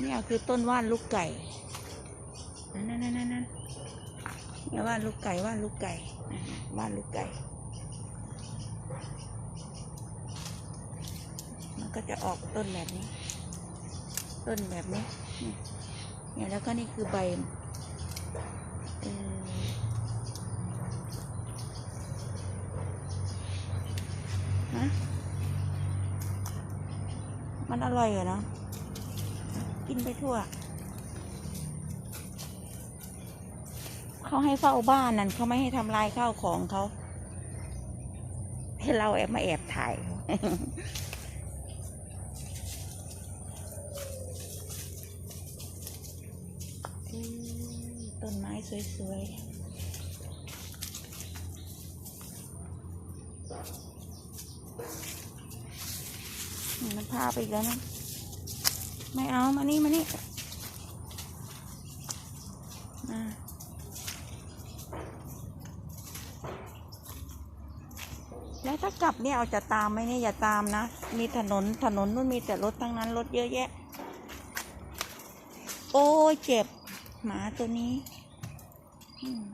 เนี่ยคือต้นว่านลูกไก่นั่นนั่นนั่นนั่นเนี่ยว่านลูกไก่ว่านลูกไก่ว่านลูกไก่ มันก็จะออกต้นแบบนี้ ต้นแบบนี้เนี่ยแล้วก็นี่คือใบมันออฮะมันอร่อยเหรอเนาะ กินไปทั่ว เขาให้เฝ้าบ้านนั่นเขาไม่ให้ทำลายข้าวของเขา ให้เราแอบมาแอบถ่ายต้นไม้สวยๆมันพาไปแล้วนะ ไม่เอา มานี่ มานี่มาแล้วถ้ากลับเนี่ยเอาจะตามไหมเนี่ยอย่าตามนะ มีถนนถนนนู่นมีแต่รถทั้งนั้นรถเยอะแยะ โอ้ยเจ็บ หมาตัวนี้ อืม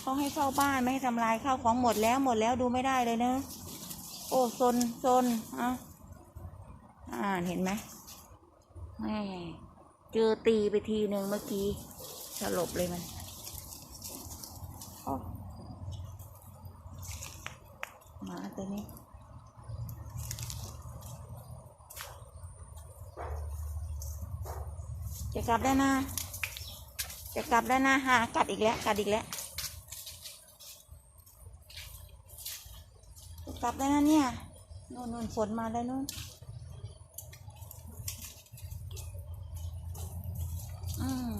เขาให้เฝ้าบ้านไม่ให้ทำลายข้าวของหมดแล้วหมดแล้วดูไม่ได้เลยนะ โอ้ซนซนอะอ่านเห็นไหมแม่เจอตีไปทีหนึ่งเมื่อกี้สลบเลยมันหมาตัวนี้จะกลับแล้นะ จะกลับแล้วนะฮะกัดอีกแล้ว กัดอีกแล้วจะกลับแล้วนะเนี่ยนู่นนู่นฝนมาแล้วนู่นอืม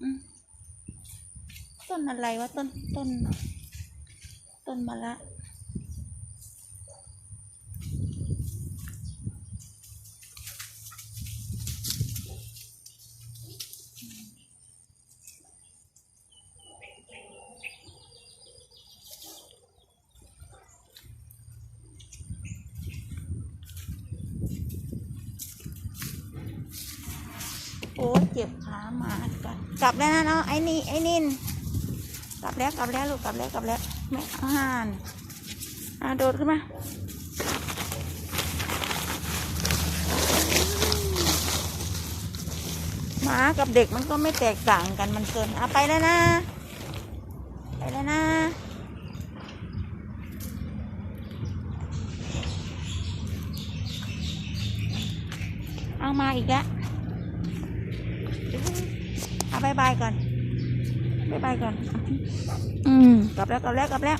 อืมต้นอะไรวะต้นต้น ต้นมะละโอ้เจ็บขาหมาก่อนกลับแล้วนะเนาะไอ้นี่ไอ้นิน กลับแล้วกลับแล้วลูกกลับแล้วกลับแล้วไม่อาหารอ่าโดดขึ้นมาหมากับเด็กมันก็ไม่แตกต่างกันมันเกินอะไปแล้วนะ ไปแล้วนะเอามาอีกแล้วเอาบายบายก่อน บายบายก่อน อืมกลับแล้วกลับแล้วกลับแล้ว